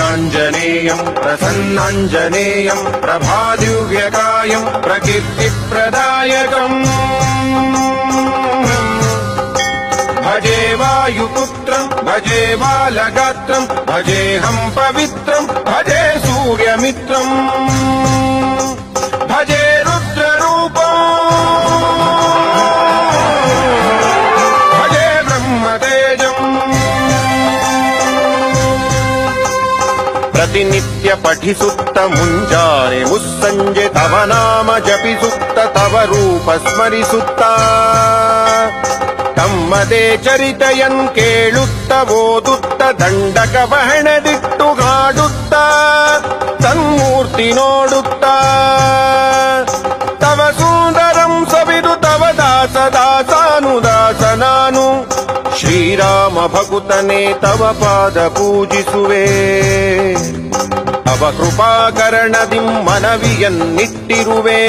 प्रणम्याञ्जनेयम् प्रसन्नाञ्जनेयम् प्रभादिव्यकायम् प्रकीर्तिप्रदायकम् भजे वायुपुत्रम् भजे बालगात्रम् भजेऽहम् पवित्रम् भजे सूर्यमित्रम् भजे रुद्ररूपम् ಪ್ರತಿನಿತ್ಯ ಪಠಿಸುತ್ತ ಮುಂಜಾನೆ ಮುಸ್ಸಂಜೆ ತವ ನಾಮ ಜಪಿಸುತ್ತ ತವ ರೂಪ ಸ್ಮರಿಸುತ್ತ. ತಮ್ಮದೇ ಚರಿತೆಯನ್ ಕೇಳುತ್ತ, ಓದುತ್ತ ದಂಡಕ ಬಹಣದಿಟ್ಟು ಹಾಡುತ್ತ, ತನ್ಮೂರ್ತಿ ನೋಡುತ್ತ. ಭಗುತನೇ ತವ ಪಾದ ಪೂಜಿಸುವೆ. ತವ ಕೃಪಾಕರಣದಿಂ ಮನವಿಯನ್ನಿಟ್ಟಿರುವೆ.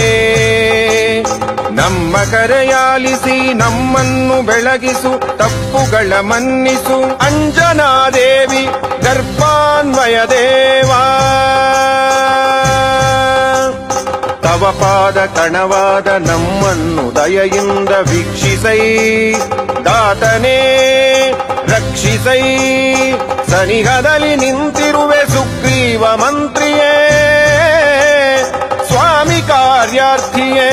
ನಮ್ಮ ಕರೆಯಾಲಿಸಿ ನಮ್ಮನ್ನು ಬೆಳಗಿಸು, ತಪ್ಪುಗಳ ಮನ್ನಿಸು. ಅಂಜನಾದೇವಿ, ಗರ್ಭಾನ್ವಯ ದೇವಾ. ತವ ಪಾದ ಕಣವಾದ ನಮ್ಮನ್ನು ದಯೆಯಿಂದ ವೀಕ್ಷಿಸೈ. ದಾತನೇ ರಕ್ಷಿಸೈ. ಸನಿಹದಲ್ಲಿ ನಿಂತಿರುವೆ ಸುಗ್ರೀವ ಮಂತ್ರಿಯೇ. ಸ್ವಾಮಿ ಕಾರ್ಯಾರ್ಥಿಯೇ.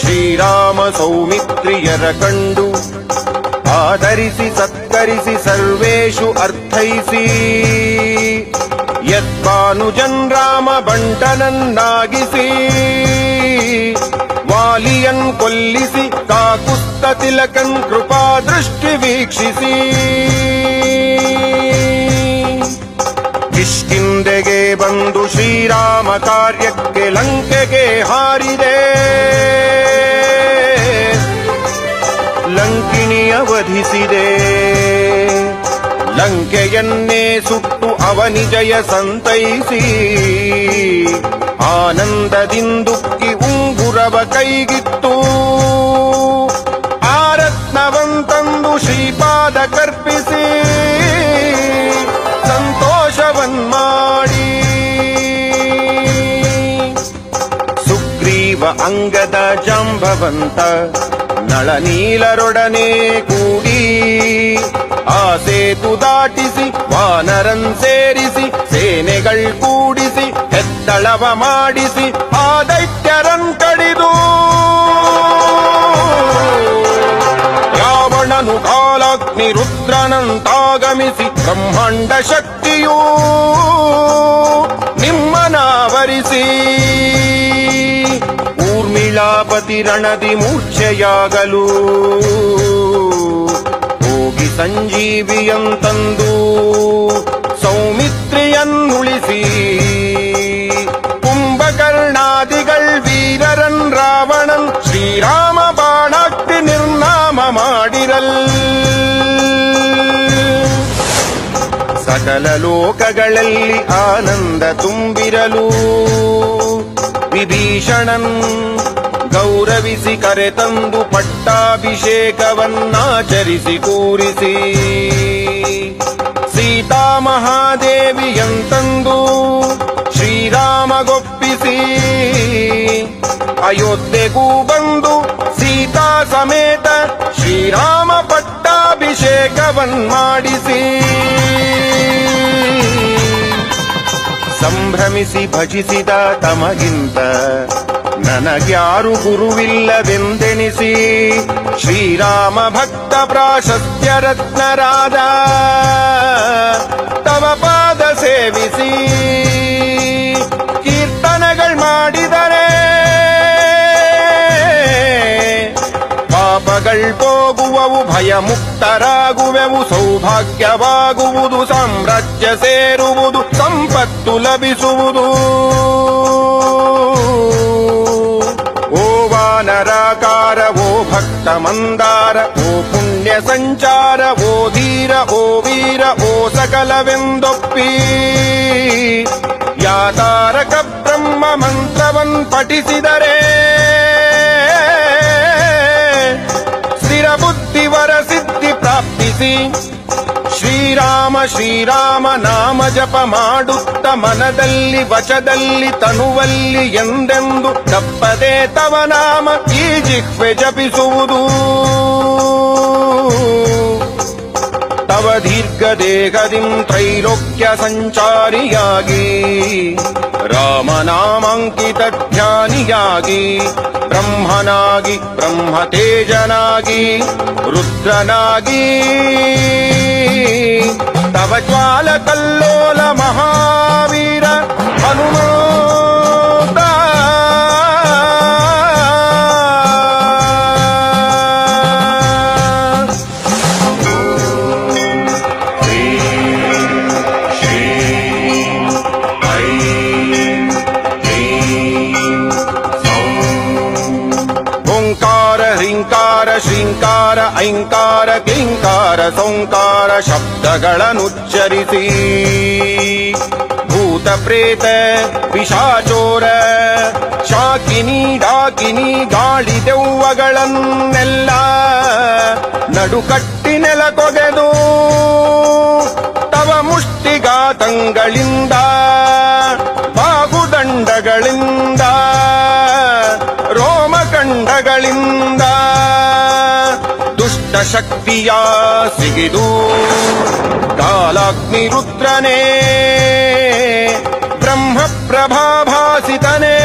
ಶ್ರೀರಾಮ ಸೌಮಿತ್ರಿಯರ ಕಂಡು ಆಧರಿಸಿ ಸತ್ಕರಿಸಿ ಸರ್ವೇಷು ಅರ್ಥೈಸಿ. ಯತ್ಪಾನುಜನ್ ರಾಮ ಬಂಟನನ್ನಾಗಿಸಿ. ವಾಲಿಯನ್ ಕೊಲ್ಲಿಸಿ, ಕಾಕುಸ್ತ ತಿಲಕನ್ ಕೃಪಾ ದೃಷ್ಟಿ ವೀಕ್ಷಿಸಿ. ಕಿಷ್ಕಿಂದೆಗೆ ಬಂದು ಶ್ರೀರಾಮ ಕಾರ್ಯಕ್ಕೆ ಲಂಕೆಗೆ ಹಾರಿದೆ. ಲಂಕಿಣಿ ವಧಿಸಿದೆ. ಲಂಕೆಯನ್ನೇ ಸುಟ್ಟು ಅವನಿಜಯ ಸಂತೈಸಿ. ಆನಂದದಿಂದುಕ್ಕಿ ಉಂಗುರವ ಕೈಗಿತ್ತು. ಆರತ್ನವಂತಂದು ಶ್ರೀಪಾದ ಕರ್ಪಿಸಿ. ಸಂತೋಷವನ್ಮಾಡಿ ಸುಗ್ರೀವ ಅಂಗದ ಜಾಂಬವಂತ, ನಳನೀಲರೊಡನೆ ಕೂಡಿ. ಆ ಸೇತು ದಾಟಿಸಿ, ವಾನರನ್ ಸೇರಿಸಿ, ಸೇನೆಗಳ್ ಕೂಡಿಸಿ, ಹೆತ್ತಳವ ಮಾಡಿಸಿ ಆ ದೈತ್ಯರನ್ ಕಡಿದು. ರಾವಣನು ಕಾಲಾಗ್ನಿ ರುದ್ರನಂತಾಗಮಿಸಿ, ಬ್ರಹ್ಮಾಂಡ ಶಕ್ತಿಯೂ ನಿಮ್ಮನಾವರಿಸಿ. ಊರ್ಮಿಳಾಪತಿ ರಣದಿ ಮೂರ್ಛೆಯಾಗಲು ಹೋಗಿ ಸಂಜೀವಿಯಂತಂದು ಸೌಮಿತ್ರಿಯನ್ನುಳಿಸಿ ಕುಂಭಕರ್ಣಾದಿಗಳ್ ವೀರರನ್ ರಾವಣನ್ ಶ್ರೀರಾಮ ಬಾಣಾಕ್ತಿ ನಿರ್ನಾಮ ಮಾಡಿರಲ್ ಸಕಲ ಲೋಕಗಳಲ್ಲಿ ಆನಂದ ತುಂಬಿರಲು ವಿಭೀಷಣನ್ ಗೌರವಿಸಿ ಕರೆತಂದು ಪಟ್ಟಾಭಿಷೇಕವನ್ನಾಚರಿಸಿ ಕೂರಿಸಿ. ಸೀತಾ ಶ್ರೀರಾಮ ಶ್ರೀರಾಮಗೊಪ್ಪಿಸಿ ಅಯೋಧ್ಯೆಗೂ ಬಂದು ಸೀತಾ ಸಮೇತ ಶ್ರೀರಾಮ ಪಟ್ಟಾಭಿಷೇಕವನ್ ಮಾಡಿಸಿ ಸಂಭ್ರಮಿಸಿ ಭಜಿಸಿದ ತಮಗಿಂತ ನನಗ್ಯಾರು ಗುರುವಿಲ್ಲವೆಂದೆನಿಸಿ ಶ್ರೀರಾಮ ಭಕ್ತ ಪ್ರಾಶಸ್ತ್ಯ ರತ್ನರಾದ ತವ ಪಾದ ಸೇವಿಸಿ ಕೀರ್ತನಗಳು ಮಾಡಿದರೆ ಪಾಪಗಳ್ ಹೋಗುವವು ಭಯ ಮುಕ್ತರಾಗುವೆವು ಸೌಭಾಗ್ಯವಾಗುವುದು, ಸಾಮ್ರಾಜ್ಯ ಸೇರುವುದು, ಸಂಪತ್ತು ಲಭಿಸುವುದು. ವಾನರಾಕಾರ ಓ ಭಕ್ತ ಮಂದಾರ ಓ ಪುಣ್ಯ ಸಂಚಾರ ಓ ಧೀರ ಓ ವೀರ ಓ ಸಕಲವೆಂದೊಪ್ಪಿ ಯಾತಾರಕ ಬ್ರಹ್ಮ ಮಂತ್ರವನ್ ಪಠಿಸಿದರೆ ಸ್ಥಿರ ಬುದ್ಧಿವರ ಸಿದ್ಧಿ ಪ್ರಾಪ್ತಿಸಿ ಶ್ರೀರಾಮ ಶ್ರೀರಾಮ, ನಾಮ ಜಪ ಮಾಡುತ್ತ ಮನದಲ್ಲಿ, ವಚದಲ್ಲಿ, ತನುವಲ್ಲಿ ಎಂದೆಂದು ತಪ್ಪದೆ ತವ ನಾಮ ಈ ಜಿಹ್ವೆ ಜಪಿಸುವುದು. ತವ ದೀರ್ಘ ದೇಹದಿಂ ತ್ರೈಲೋಕ್ಯ ಸಂಚಾರಿಯಾಗಿ ರಾಮನಾಮಾಂಕಿತ ಧ್ಯಾನಿಯಾಗಿ, ಬ್ರಹ್ಮನಾಗಿ ಬ್ರಹ್ಮ ತೇಜನಾಗಿ ರುದ್ರನಾಗಿ. తవ జ్వాల కల్లోల మహావీర హనుమంత. ఓంకార హ్రీంకార శ్రీంకార ఐంకార ಕಿಂಕಾರ ಸೋಂಕಾರ ಶಬ್ದಗಳನ್ನುಚ್ಚರಿಸಿ ಭೂತ ಪ್ರೇತ ಪಿಶಾಚೋರ ಶಾಕಿನಿ ಡಾಕಿನಿ ಗಾಳಿ ದೆವ್ವಗಳನ್ನೆಲ್ಲ ನಡುಕಟ್ಟಿ ನೆಲಕೊಗೆದು ತವ ಮುಷ್ಟಿಗಾತಂಗಳಿಂದ ಶಕ್ತಿಯ ಸಿಗಿದು ಕಾಲಾಗ್ನಿ ರುದ್ರನೇ ಬ್ರಹ್ಮ ಪ್ರಭಾಭಾಸಿತನೇ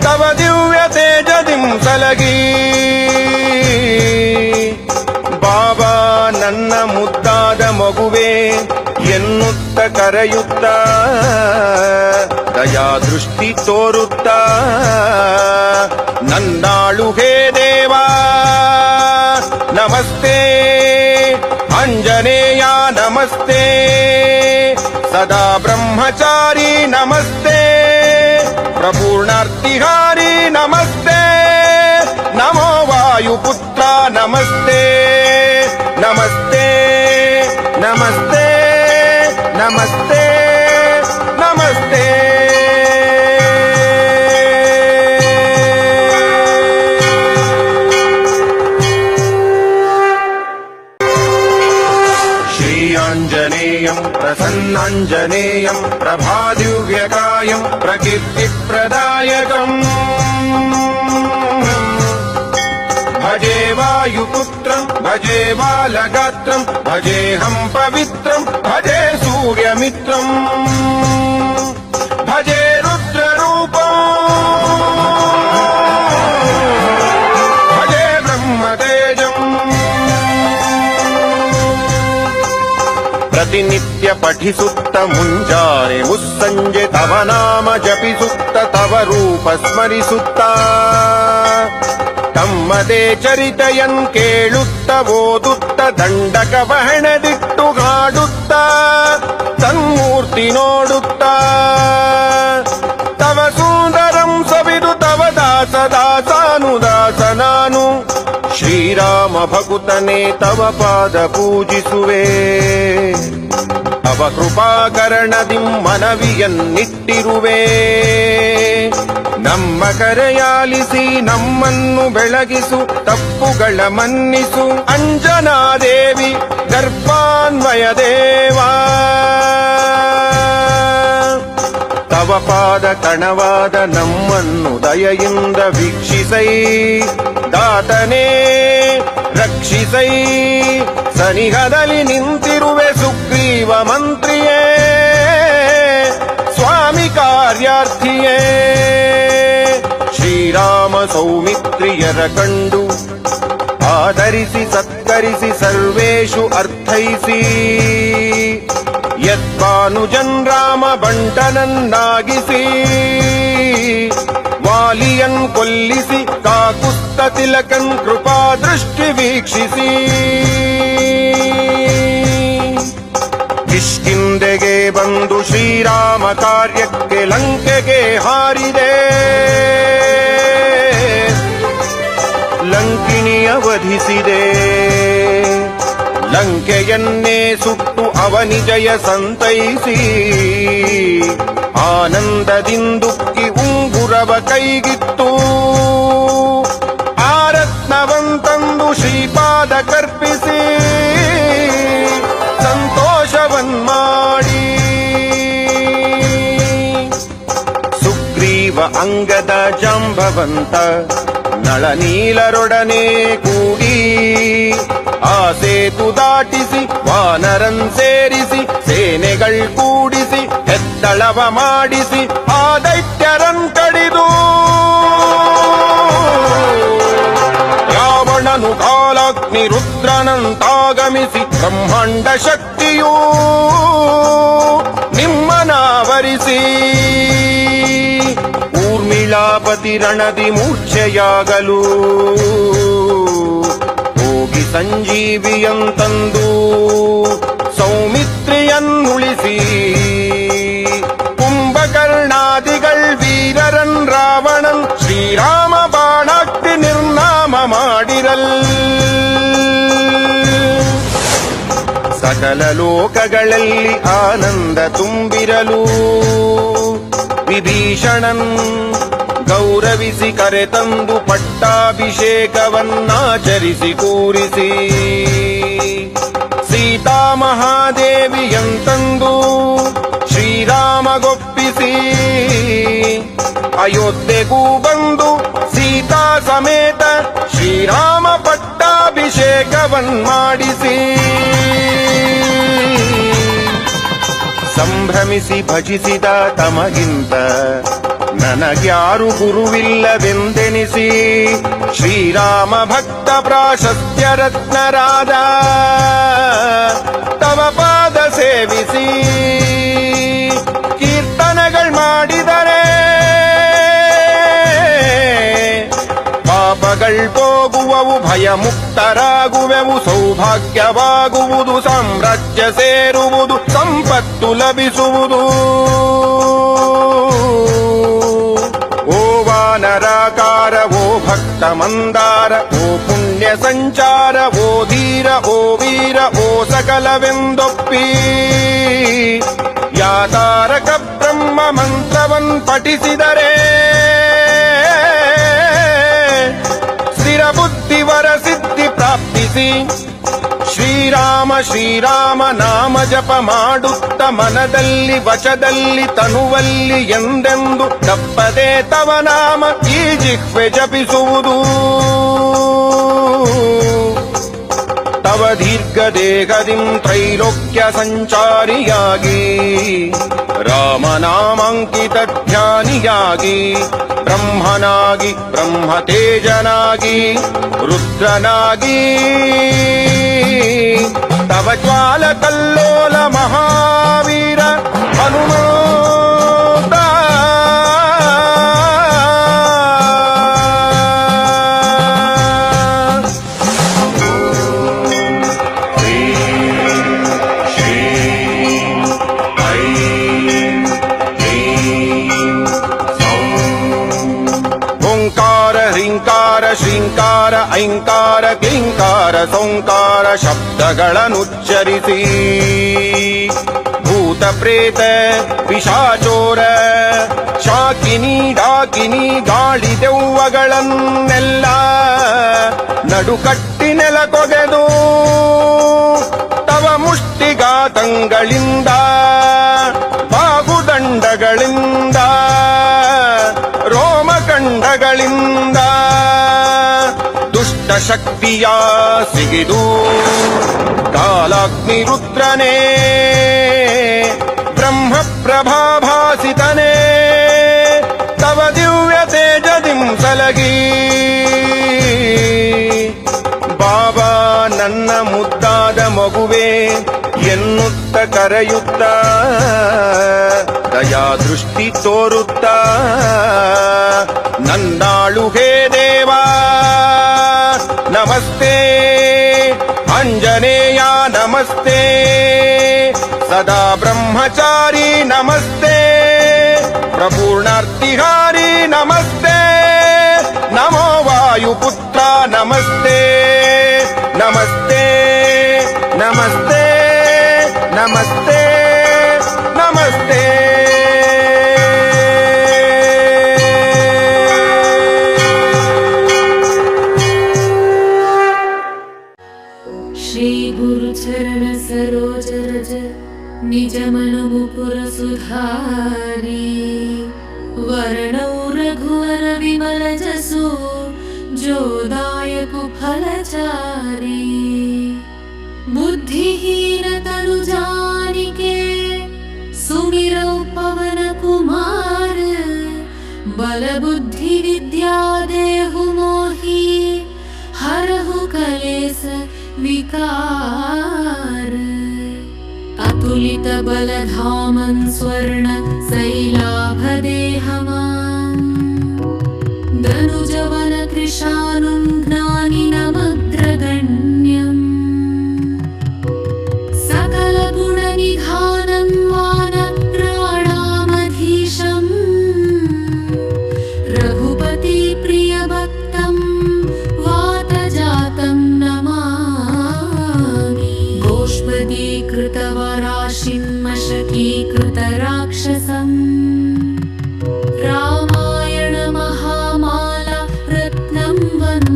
ತವ ದಿವ್ಯ ತೇಜದಿಂ ಸಲಗಿ. ಬಾಬಾ ನನ್ನ ಮುದ್ದಾದ ಮಗುವೆ, ಎನ್ನುತ್ತ ಕರೆಯುತ್ತ ದಯಾ ದೃಷ್ಟಿ ತೋರುತ್ತ ನನ್ನಾಳು ಹೇ सदा ब्रह्मचारी नमस्ते। प्रपूर्णार्तिहा प्रदायकम् भजे वायुपुत्रम् भजे बालगात्रम् भजेऽहम् पवित्रम् भजे सूर्यमित्रम् भजे ప్రతినిత్య ಪಠಿಸುತ್ತ ಮುಂಜಾನೆ ಮುಸ್ಸಂಜೆ ತವ ನಾಮ ಜಪಿಸುತ್ತ ತವ ರೂಪ ಸ್ಮರಿಸುತ್ತ ತಮ್ಮದೇ ಚರಿತೆಯನ್ ಕೇಳುತ್ತ ಓದುತ್ತ ದಂಡಕ ಬಹಣದಿಟ್ಟು ಹಾಡುತ್ತ ತನ್ಮೂರ್ತಿ ನೋಡುತ್ತ ತವ ಸುಂದರಂ ಸವಿದು ತವ ದಾಸ ದಾಸಾನು ದಾಸ ನಾನು ಶ್ರೀರಾಮ ಭಕುತನೇ ತವ ಪಾದ ಪೂಜಿಸುವೆ ತವ ಕೃಪಾಕರಣದಿ ಮನವಿಯನ್ನಿಟ್ಟಿರುವೆ. ನಮ್ಮ ಕರೆಯಾಲಿಸಿ ನಮ್ಮನ್ನು ಬೆಳಗಿಸು, ತಪ್ಪುಗಳ ಮನ್ನಿಸು. ಅಂಜನಾ ದೇವಿ ಗರ್ಭಾನ್ವಯ ದೇವಾ. ತವ ಪಾದ ಕಣವಾದ ನಮ್ಮನ್ನು ದಯೆಯಿಂದ ವೀಕ್ಷಿಸೈ. ದಾತನೇ, ರಕ್ಷಿಸೈ. ಸನಿಹದಲ್ಲಿ ನಿಂತಿರುವೆ ಸುಗ್ರೀವ ಮಂತ್ರಿಯೇ, ಸ್ವಾಮಿ ಕಾರ್ಯಾರ್ಥಿಯೇ. ಶ್ರೀರಾಮ ಸೌಮಿತ್ರಿಯರ ಕಂಡು ಆಧರಿಸಿ ಸತ್ಕರಿಸಿ ಸರ್ವೇಷು ಅರ್ಥೈಸಿ. ಯತ್ಪಾನುಜನ್ ರಾಮ ಬಂಟನನ್ನಾಗಿಸಿ, ವಾಲಿಯನ್ ಕೊಲ್ಲಿಸಿ, ಕಾಕುಸ್ತ ತಿಲಕನ್ ಕೃಪಾ ದೃಷ್ಟಿ ವೀಕ್ಷಿಸಿ. ಕಿಷ್ಕಿಂದೆಗೆ ಬಂದು ಶ್ರೀರಾಮ ಕಾರ್ಯಕ್ಕೆ ಲಂಕೆಗೆ ಹಾರಿದೆ. ಲಂಕಿಣಿಯ ವಧಿಸಿದೆ ಲಂಕೆಯನ್ನೇ ಸುಟ್ಟು ಅವನಿಜಯ ಸಂತೈಸಿ. ಆನಂದದಿಂದುಕ್ಕಿ ಉಂಗುರವ ಕೈಗಿತ್ತು. ಅಂಗದ ಜಾಂಬವಂತ ನಳನೀಲರೊಡನೆ ಕೂಡಿ ಆ ಸೇತು ದಾಟಿಸಿ, ವಾನರನ್ ಸೇರಿಸಿ, ಸೇನೆಗಳ್ ಕೂಡಿಸಿ, ಹೆತ್ತಳವ ಮಾಡಿಸಿ, ಆ ದೈತ್ಯರನ್ ಕಡಿದು. ರಾವಣನು ಕಾಲಾಗ್ನಿ ರುದ್ರನಂತಾಗಮಿಸಿ, ಬ್ರಹ್ಮಾಂಡ ಶಕ್ತಿಯೂ ನಿಮ್ಮನಾವರಿಸಿ. ಊರ್ಮಿಳಾಪತಿ ರಣದಿ ಮೂರ್ಛೆಯಾಗಲು ಹೋಗಿ ಸಂಜೀವಿಯಂತಂದು ಸೌಮಿತ್ರಿಯನ್ನುಳಿಸಿ ಕುಂಭಕರ್ಣಾದಿಗಳ್ ವೀರರನ್ ರಾವಣನ್ ಶ್ರೀರಾಮ ಬಾಣಾಗ್ತಿ ನಿರ್ನಾಮ ಮಾಡಿರಲ್ ಸಕಲ ಲೋಕಗಳಲ್ಲಿ ಆನಂದ ತುಂಬಿರಲು ವಿಭೀಷಣನ್ ಗೌರವಿಸಿ ಕರೆತಂದು ಪಟ್ಟಾಭಿಷೇಕವನ್ನಾಚರಿಸಿ ಕೂರಿಸಿ. ಸೀತಾ ಮಹಾದೇವಿಯಂತಂದು ಶ್ರೀರಾಮಗೊಪ್ಪಿಸಿ ಅಯೋಧ್ಯೆಗೂ ಬಂದು ಸೀತಾ ಸಮೇತ ಶ್ರೀರಾಮ ಪಟ್ಟಾಭಿಷೇಕವನ್ ಮಾಡಿಸಿ ಸಂಭ್ರಮಿಸಿ ಭಜಿಸಿದ ತಮಗಿಂತ ನನಗ್ಯಾರು ಗುರುವಿಲ್ಲವೆಂದೆನಿಸಿ ಶ್ರೀರಾಮ ಭಕ್ತ ಪ್ರಾಶಸ್ತ್ಯ ರತ್ನರಾದ ತವ ಪಾದ ಸೇವಿಸಿ ಕೀರ್ತನಗಳು ಮಾಡಿದರೆ ಪಾಪಗಳು ಹೋಗುವವು ಭಯ ಮುಕ್ತರಾಗುವೆವು ಸೌಭಾಗ್ಯವಾಗುವುದು, ಸಾಮ್ರಾಜ್ಯ ಸೇರುವುದು, ಸಂಪತ್ತು ಲಭಿಸುವುದು. ಭಕ್ತ ಮಂದಾರ ಓ ಪುಣ್ಯ ಸಂಚಾರ ಓ ಧೀರ ಓ ವೀರ ಓ ಸಕಲವೆಂದೊಪ್ಪಿ ಯಾತಾರಕ ಬ್ರಹ್ಮ ಮಂತ್ರವನ್ ಪಠಿಸಿದರೆ ಸ್ಥಿರ ಬುದ್ಧಿವರ ಸಿದ್ಧಿ ಪ್ರಾಪ್ತಿಸಿ ಶ್ರೀರಾಮ ಶ್ರೀರಾಮ, ನಾಮ ಜಪ ಮಾಡುತ್ತ ಮನದಲ್ಲಿ, ವಚದಲ್ಲಿ, ತನುವಲ್ಲಿ ಎಂದೆಂದು ತಪ್ಪದೆ ತವ ನಾಮ ಈ ಜಿಹ್ವೆ ಜಪಿಸುವುದು. ದೇಹದಿಂ ತ್ರೈಲೋಕ್ಯ ಸಂಚಾರಿಯಾಗಿ ರಾಮನಾಮಾಂಕಿತ ಧ್ಯಾನಿಯಾಗಿ ಬ್ರಹ್ಮನಾಗಿ ಬ್ರಹ್ಮ ತೇಜನಾಗಿ ರುದ್ರನಾಗಿ ತವ ಜ್ವಾಲ ಕಲ್ಲೋಲ ಮಹಾವೀರ ಹನುಮಂತ ಐಂಕಾರ ಕಿಂಕಾರ, ಸೋಂಕಾರ ಶಬ್ದಗಳನ್ನುಚ್ಚರಿಸಿ ಭೂತ ಪ್ರೇತ, ಪಿಶಾಚೋರ, ಶಾಕಿನಿ, ಡಾಕಿನಿ, ಗಾಳಿ ದೆವ್ವಗಳನ್ನೆಲ್ಲ ನಡುಕಟ್ಟಿ ನೆಲಕೊಗೆದು ತವ ಮುಷ್ಟಿಗಾತಂಗಳಿಂದ ಬಾಗುದಂಡಗಳಿಂದ ಶಕ್ತಿಯ ಸಿಗಿದು ಕಾಲಾಗ್ನಿ ರುದ್ರನೇ ಬ್ರಹ್ಮ ಪ್ರಭಾಭಾಸಿತನೇ ತವ ದಿವ್ಯ ತೇಜದಿಂ ಸಲಗಿ ಬಾಬಾ ನನ್ನ ಮುದ್ದಾದ ಮಗುವೆ ಎನ್ನುತ್ತ ಕರೆಯುತ್ತ ದಯಾ ದೃಷ್ಟಿ ತೋರುತ್ತ नमस्ते। अञ्जनेया नमस्ते। सदा ब्रह्मचारी नमस्ते। प्रचोदायकुफलचारी बुद्धिहीनतनुजानिके सुमिरौ पवनकुमार बलबुद्धि देहु मोहि हरहु कलेश विकार अतुलितबलधामन् बल धाम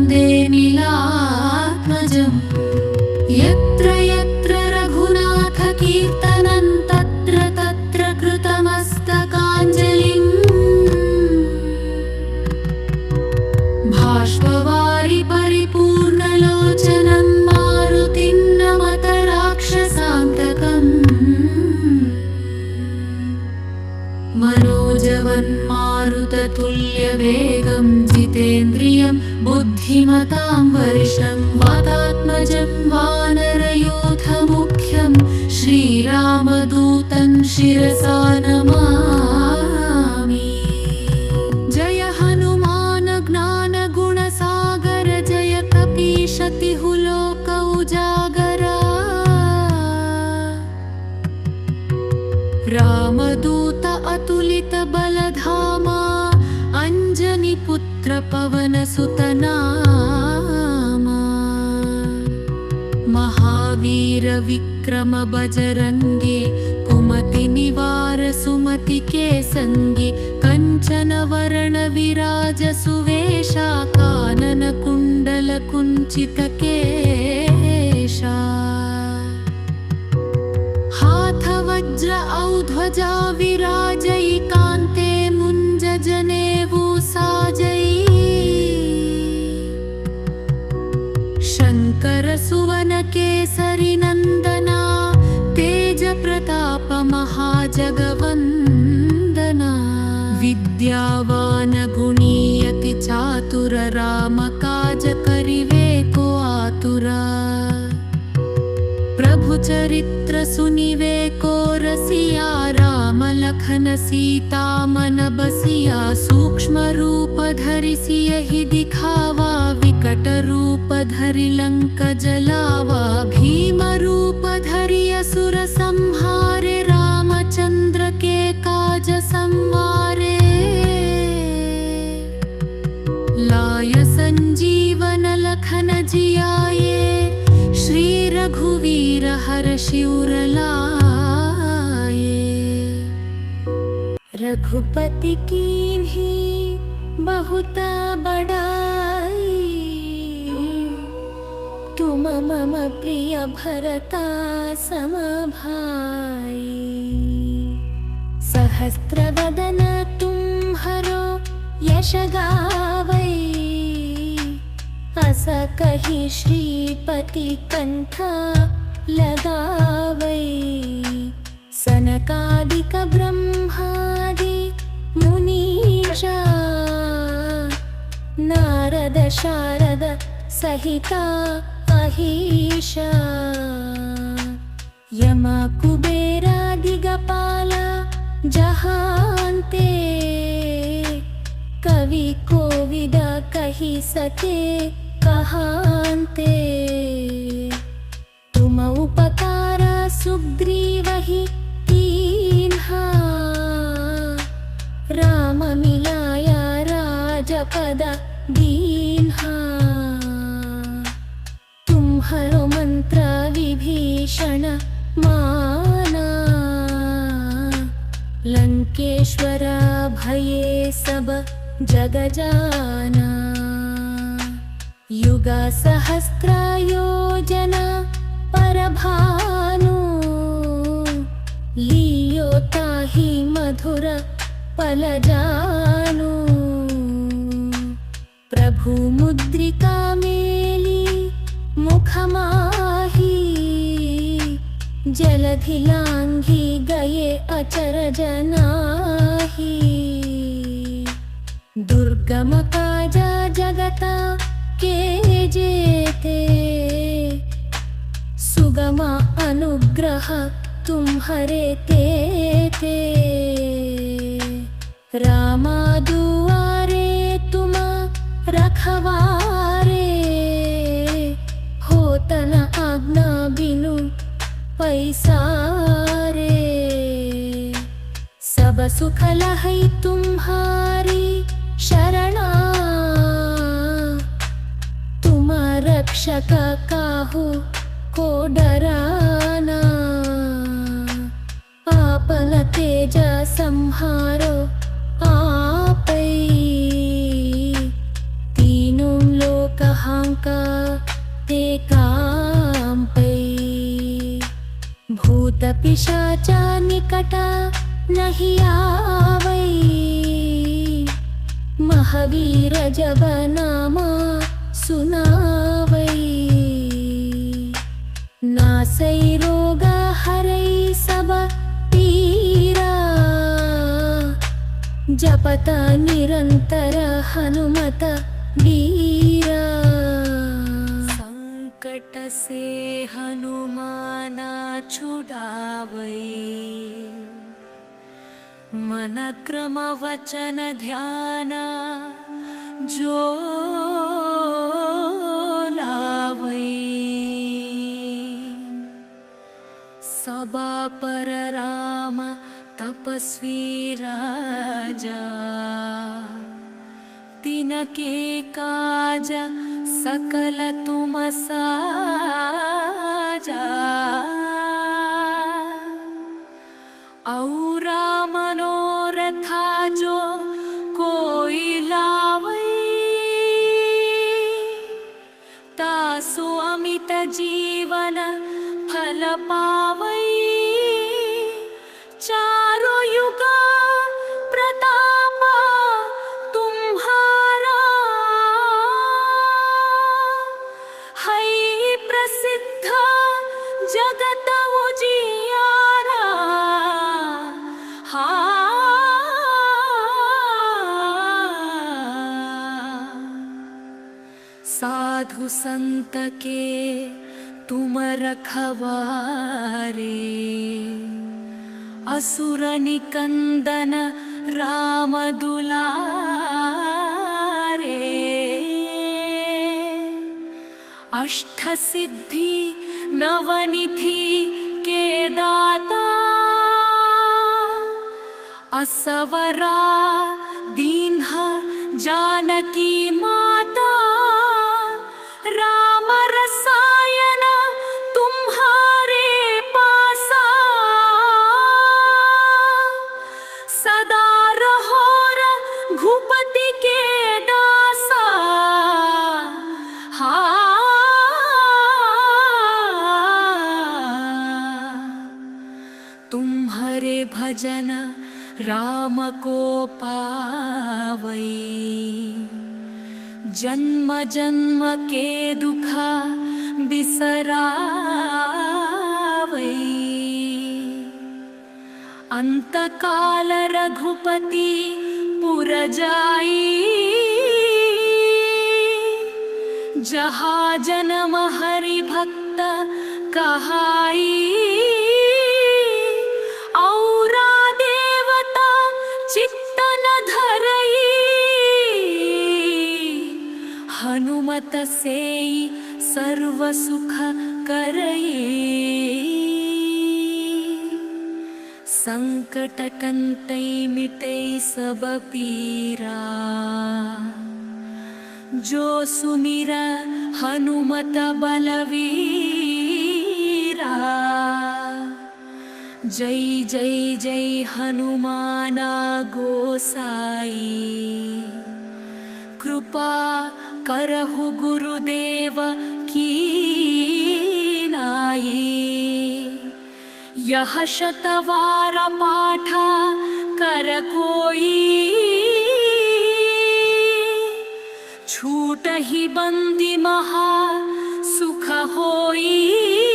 वन्दे नीलात्मजम् यत्र यत्र रघुनाथकीर्तनं तत्र तत्र कृतमस्तकाञ्जलिम्। भाष्पवारि परिपूर्णलोचनं मारुतिं नमत राक्षसान्तकम् मनोजवन्मारुततुल्यवेगं बलधामा अञ्जनि पुत्रपवन सुतनामा महावीर विक्रम बजरङ्गे कुमतिनिवार सुमति केसङ्गि कञ्चन वरणविराजसुवेशा कानन कुण्डल कुञ्चितकेशा रुद्र औध्वजा विराजयि कान्ते जने वो साज शङ्करसुवन नन्दना तेज प्रताप चातुर रामकाजकरिवेको आतुरा। ुचरित्र सुनिवेको रसिया रामलखन सीता मन सीतामनबसिया सूक्ष्मरूपधरि सियहि दिखावा विकटरूपधरि लङ्कजला वा भीमरूपधरि असुरसंहारे काज संवारे लाय सञ्जीवन लखन जियाये हर शिरलाये रघुपति किन्ही बहुत बडा तु मम प्रिय भरता समभा सहस्र वदन तुम्हरो यशगा वै अस कहि श्रीपति कण्ठ लगावै सनकादिक ब्रह्मादि मुनीषा नारद शारद सहिता अहीशा यम कुबेरादिगपाल जहान्ते। कवि कोविद कहि सके कहान्ते हि तीन्हा। राममिलाय राजपद दीन्हा। तुम्हरो मन्त्र विभीषण माना। लङ्केश्वर भये सब जगजाना युगसहस्रायोजन परभानु। लियो ताहि मधुर फल जानो प्रभु मुद्रिका मेली मुखमाही जलधि लांघी गए अचर जनाही दुर्गम काजा जगता के जेते सुगम अनुग्रह तुम्हारे ते ते रामा दुआरे तुम रखवारे होतन आज्ञा बिनु पैसारे सब सुख लहै तुम्हारी शरणा तुम रक्षक काहू को डराना तेजाहारो आपनो लोकहा भूत पिशाचा नहि आवै। महावीर जवनामा सुनावै। नासैरो जपत निरंतर हनुमत वीरा। संकट हनुमाना छुड़ावै। मन क्रम वचन ध्यान जो लावै। सबा पर राम तपस्वी राजा तिनके काज सकल तुम मनोरथा जो कोई लावै। तासु अमित जीवन फल पावै संत के तुम रखवारे असुर निकंदन राम दुलारे अष्ट सिद्धि नवनिधि के दाता। असवरा दीन्ह जानकी को पावई। जन्म जन्म के दुख बिसरावई। अंत काल रघुपति पुर जाई जहाँ जन्म हरि भक्त कहाई। से सर्वसुख कर सङ्कट कङ्के मितै सब जोसुमिर हनुमत बलवीरा। जय जय जय हनुमाना गोसाई। कृपा करहु गुरुदेव कीनाये। यः शतवार पाठ करकोई छट हि बन्दि महा सुख होइ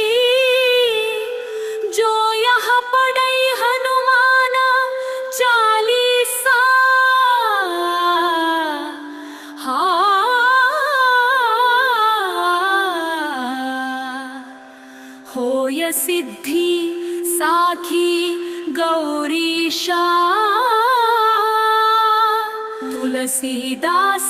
does.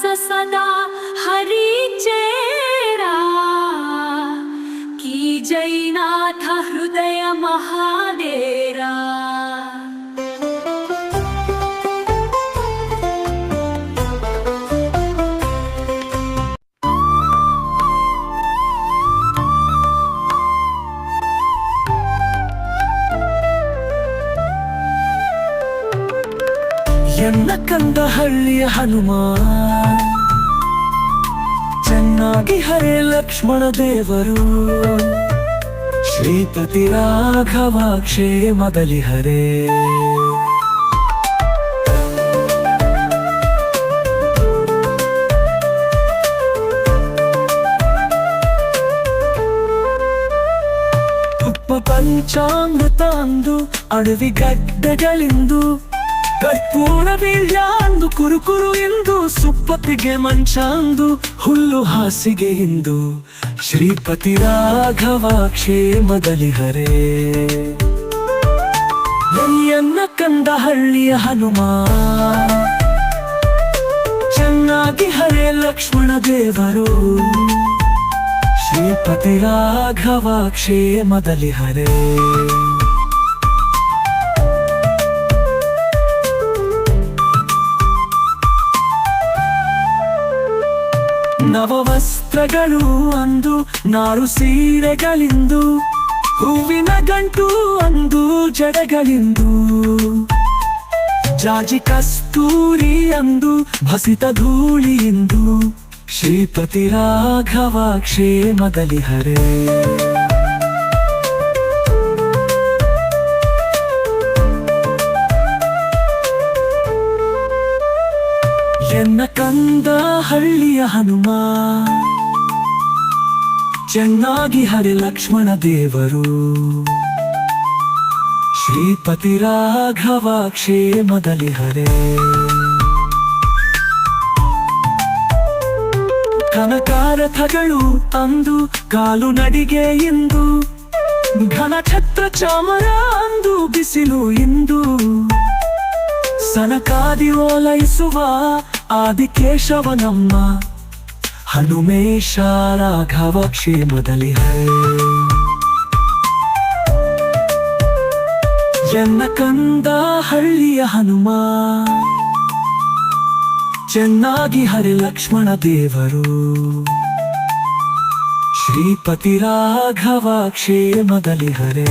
ಎನ್ನ ಕಂದ ಹಳ್ಳಿಯ ಹನುಮ ಚೆನ್ನಾಗಿ ಹರೇ ಲಕ್ಷ್ಮಣ ದೇವರು. ಶ್ರೀಪತಿ ರಾಘವ ಕ್ಷೇಮದಲ್ಲಿ ಹರೇ. ಪಂಚಾಮೃತ ಅಂದು ಅಡವಿ ಗಡ್ಡೆಗಳಿಂದು ಕರ್ಪೂರ ಬೀಳ್ಯಾಂದು ಕುರುಕುರು ಎಂದು ಸುಪ್ಪತಿಗೆ ಮಂಚಾಂದು, ಹುಲ್ಲು ಹಾಸಿಗೆ ಇಂದು. ಶ್ರೀಪತಿ ರಾಘವ ಕ್ಷೇಮದಲ್ಲಿ ಹರೇ. ಎನ್ನ ಕಂದ ಹಳ್ಳಿಯ ಹನುಮ. ಚೆನ್ನಾಗಿ ಹರೇ ಲಕ್ಷ್ಮಣ ದೇವರು. ಶ್ರೀಪತಿ ರಾಘವ ಕ್ಷೇಮದಲ್ಲಿ ನವವಸ್ತ್ರಗಳು ಅಂದು, ನಾರು ಸೀರೆಗಳಿಂದು, ಹೂವಿನ ಗಂಟು ಅಂದು, ಜಡಗಳಿಂದು. ಜಾಜಿ ಕಸ್ತೂರಿ ಅಂದು, ಭಸಿತ ಧೂಳಿಯಿಂದು ಶ್ರೀಪತಿ ರಾಘವ ಕ್ಷೇಮದಲ್ಲಿ ಹರೇ. ಎನ್ನ ಕಂದ ಹಳ್ಳಿಯ ಹನುಮ. ಚೆನ್ನಾಗಿ ಹರಿ ಲಕ್ಷ್ಮಣ ದೇವರು. ಶ್ರೀಪತಿ ರಾಘವ ಕ್ಷೇಮದಲ್ಲಿ ಹರೇ. ಕನಕಾರಥಗಳು ಅಂದು ಕಾಲು ನಡಿಗೆ ಇಂದು. ಘನ ಛತ್ರ ಚಾಮರ ಅಂದು ಬಿಸಿಲು ಇಂದು. ಸನಕಾದಿ ಓಲೈಸುವ ಆದಿಕೇಶವ ನಮ್ಮ ಹನುಮೇಶ ರಾಘವ ಕ್ಷೇಮದಲ್ಲಿ ಎನ್ನ ಕಂದ ಹಳ್ಳಿಯ ಹನುಮ, ಚೆನ್ನಾಗಿ ಹರಿ ಲಕ್ಷ್ಮಣ ದೇವರು. ಶ್ರೀಪತಿ ರಾಘವ ಕ್ಷೇಮದಲ್ಲಿ ಹರೇ.